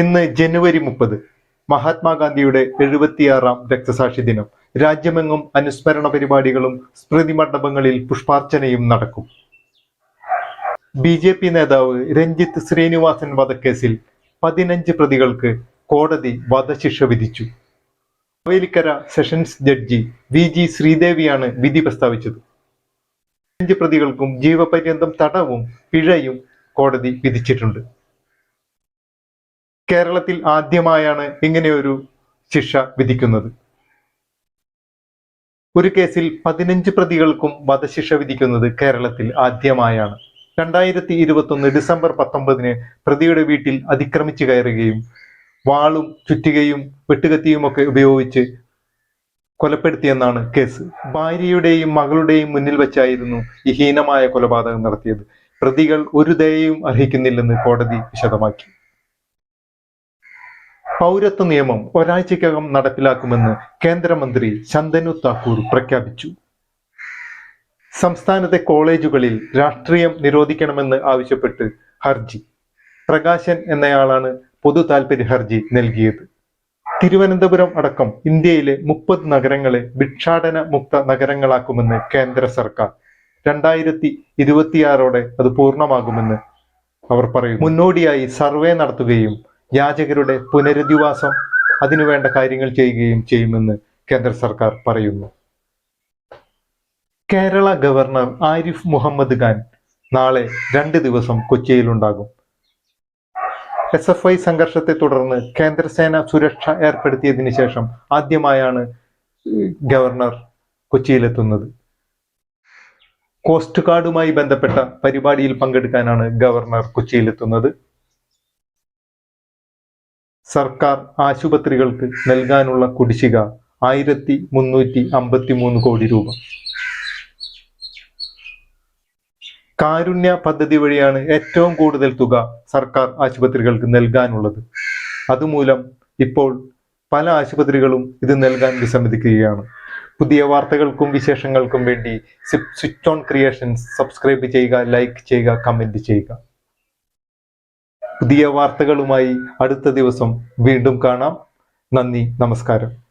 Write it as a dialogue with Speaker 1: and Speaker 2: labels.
Speaker 1: ഇന്ന് ജനുവരി മുപ്പത്. മഹാത്മാഗാന്ധിയുടെ എഴുപത്തിയാറാം രക്തസാക്ഷി ദിനം. രാജ്യമെങ്ങും അനുസ്മരണ പരിപാടികളും സ്മൃതി മണ്ഡപങ്ങളിൽ പുഷ്പാർച്ചനയും നടക്കും. ബി ജെ പി നേതാവ് രഞ്ജിത്ത് ശ്രീനിവാസൻ വധക്കേസിൽ പതിനഞ്ച് പ്രതികൾക്ക് കോടതി വധശിക്ഷ വിധിച്ചു. Mavelikkara sessions judge V G ശ്രീദേവിയാണ് വിധി പ്രസ്താവിച്ചത്. അഞ്ച് പ്രതികൾക്കും ജീവപര്യന്തം തടവും പിഴയും കോടതി വിധിച്ചിട്ടുണ്ട്. കേരളത്തിൽ ആദ്യമായാണ് ഇങ്ങനെയൊരു ശിക്ഷ വിധിക്കുന്നത്. ഒരു കേസിൽ പതിനഞ്ച് പ്രതികൾക്കും വധശിക്ഷ വിധിക്കുന്നത് കേരളത്തിൽ ആദ്യമായാണ്. രണ്ടായിരത്തി ഇരുപത്തൊന്ന് ഡിസംബർ പത്തൊമ്പതിന് പ്രതിയുടെ വീട്ടിൽ അതിക്രമിച്ചു കയറുകയും വാളും ചുറ്റികയും വെട്ടുകത്തിയുമൊക്കെ ഉപയോഗിച്ച് കൊലപ്പെടുത്തിയെന്നാണ് കേസ്. ഭാര്യയുടെയും മകളുടെയും മുന്നിൽ വെച്ചായിരുന്നു ഈ ഹീനമായ കൊലപാതകം നടത്തിയത്. പ്രതികൾ ഒരു ദയയും അർഹിക്കുന്നില്ലെന്ന് കോടതി വിശദമാക്കി. പൗരത്വ നിയമം ഒരാഴ്ചക്കകം നടപ്പിലാക്കുമെന്ന് കേന്ദ്രമന്ത്രി ശന്തനു താക്കൂർ പ്രഖ്യാപിച്ചു. സംസ്ഥാനത്തെ കോളേജുകളിൽ രാഷ്ട്രീയം നിരോധിക്കണമെന്ന് ആവശ്യപ്പെട്ട് ഹർജി. പ്രകാശൻ എന്നയാളാണ് പൊതു താൽപര്യ ഹർജി നൽകിയത്. തിരുവനന്തപുരം അടക്കം ഇന്ത്യയിലെ മുപ്പത് നഗരങ്ങളെ ഭിക്ഷാടന മുക്ത നഗരങ്ങളാക്കുമെന്ന് കേന്ദ്ര സർക്കാർ. രണ്ടായിരത്തി ഇരുപത്തിയാറോടെ അത് പൂർണമാകുമെന്ന് അവർ പറയും മുന്നോടിയായി സർവേ നടത്തുകയും യാചകരുടെ പുനരധിവാസം അതിനുവേണ്ട കാര്യങ്ങൾ ചെയ്യുകയും ചെയ്യുമെന്ന് കേന്ദ്ര സർക്കാർ പറയുന്നു. കേരള ഗവർണർ ആരിഫ് മുഹമ്മദ് ഖാൻ നാളെ രണ്ട് ദിവസം കൊച്ചിയിലുണ്ടാകും. എസ് എഫ് ഐ സംഘർഷത്തെ തുടർന്ന് കേന്ദ്രസേന സുരക്ഷ ഏർപ്പെടുത്തിയതിനു ശേഷം ആദ്യമായാണ് ഗവർണർ കൊച്ചിയിലെത്തുന്നത്. കോസ്റ്റ് ഗാർഡുമായി ബന്ധപ്പെട്ട പരിപാടിയിൽ പങ്കെടുക്കാനാണ് ഗവർണർ കൊച്ചിയിലെത്തുന്നത്. സർക്കാർ ആശുപത്രികൾക്ക് നൽകാനുള്ള കുടിശ്ശിക ആയിരത്തി മുന്നൂറ്റി അമ്പത്തി മൂന്ന് കോടി രൂപ. കാരുണ്യ പദ്ധതി വഴിയാണ് ഏറ്റവും കൂടുതൽ തുക സർക്കാർ ആശുപത്രികൾക്ക് നൽകാനുള്ളത്. അതുമൂലം ഇപ്പോൾ പല ആശുപത്രികളും ഇത് നൽകാൻ വിസമ്മതിക്കുകയാണ്. പുതിയ വാർത്തകൾക്കും വിശേഷങ്ങൾക്കും വേണ്ടി സ്വിച്ച് ഓൺ ക്രിയേഷൻസ് സബ്സ്ക്രൈബ് ചെയ്യുക ലൈക്ക് ചെയ്യുക കമന്റ് ചെയ്യുക. പുതിയ വാർത്തകളുമായി അടുത്ത ദിവസം വീണ്ടും കാണാം. നന്ദി നമസ്കാരം.